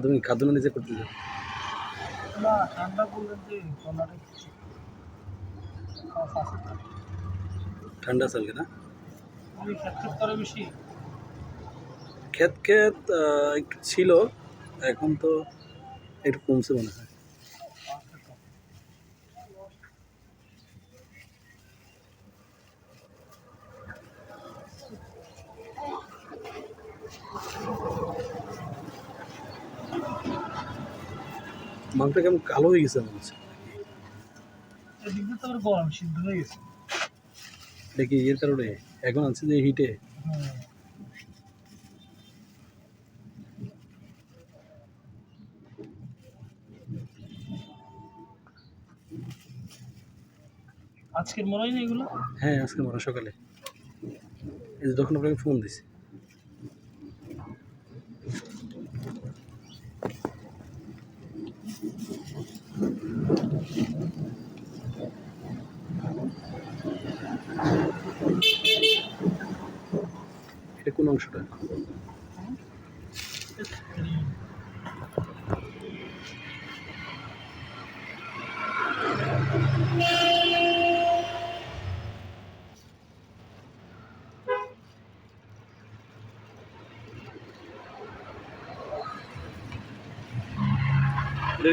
তুমি খাদ্য নিজে করতে না ঠান্ডা বললেন যে চলবে না? বেশি। ক্ষেত ক্ষেত একটু ছিল এখন তো একটু কমছে মনে হয়। মাংসটা কেমন কালো হয়ে গেছে মনে হচ্ছে? কি এর কারণে? এখন আছে যে হিটে। আজকের হয় না এগুলো? হ্যাঁ আজকে হয় সকালে। এই যে তখন আপনাকে ফোন দিছি এটা কোন অংশটা।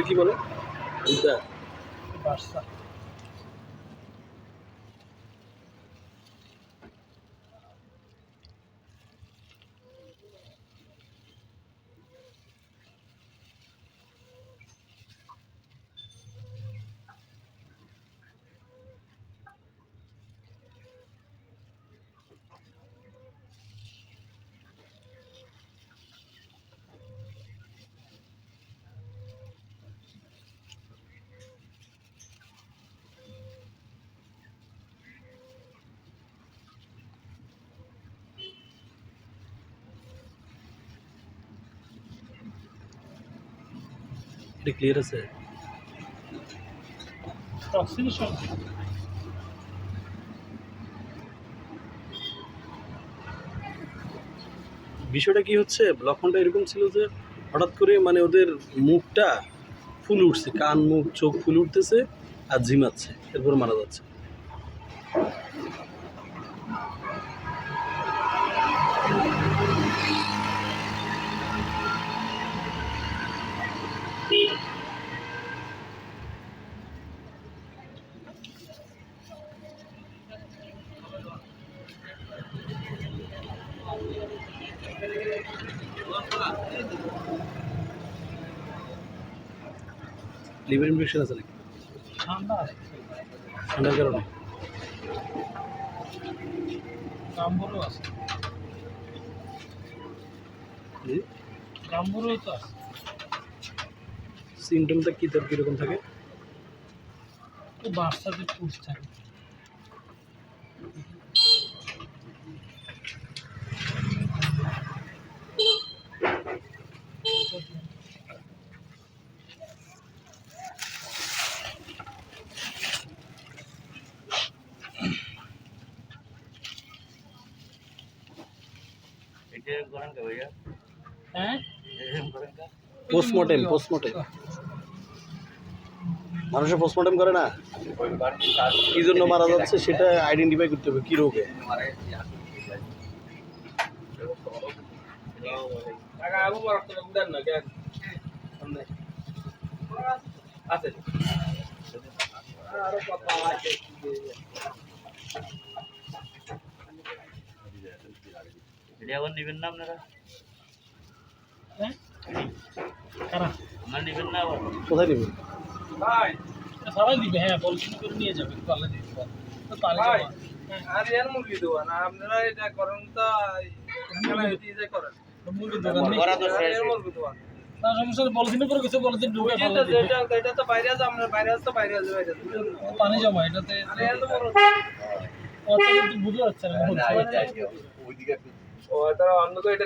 কি বলে? বার্সা। এটা ক্লিয়ার আছে। অক্সিজেশন বিষয়টা কি হচ্ছে লক্ষণটা এরকম ছিল যে হঠাৎ করে মানে ওদের মুখটা ফুল উঠছে কান মুখ চোখ ফুল উঠতেছে আর ঝিমাচ্ছে এরপর মারা যাচ্ছে। লিভার ইনফেকশন আছে নাকি? ঠান্ডা ঠান্ডার কারণে? গাম্বুরও আছে। গাম্বুরও তো আছে। সিমটমটা কী তার কীরকম থাকে? তো বাচ্চাদের পুষ থাকে। পোস্টমর্টেম পোস্টমর্টেম মানুষের পোস্টমর্টেম করে না? কি জন্য মারা যাচ্ছে সেটা আইডেন্টিফাই করতে হবে কী রোগে? এটা আবার নেবেন না আপনারা? হ্যাঁ? আমার নেবেন না আবার? কোথায় নেবেন? সবাই দিবে হ্যাঁ পলিথিন করে নিয়ে যাবে পালে দিবে তো পালে যাবে। হ্যাঁ আর এর মুরগি দেবো না আপনারা এটা করেন তো এখানে এটি যে করেন। মুরগির দোকান নেই। করা তো আর শেষ এর মুরগি দেবো না না সমস্যা পলিথিনে করে কিছু পলিথিন ঢুকে পালে এটা এটা এটা তো বাইরে আছে বাইরে আছে তো বাইরে আছে বাইরে পানি জমা এটাতে আর এর বড়। অত কিন্তু বুঝতে পারছে না ও এটা অন্য তো এটা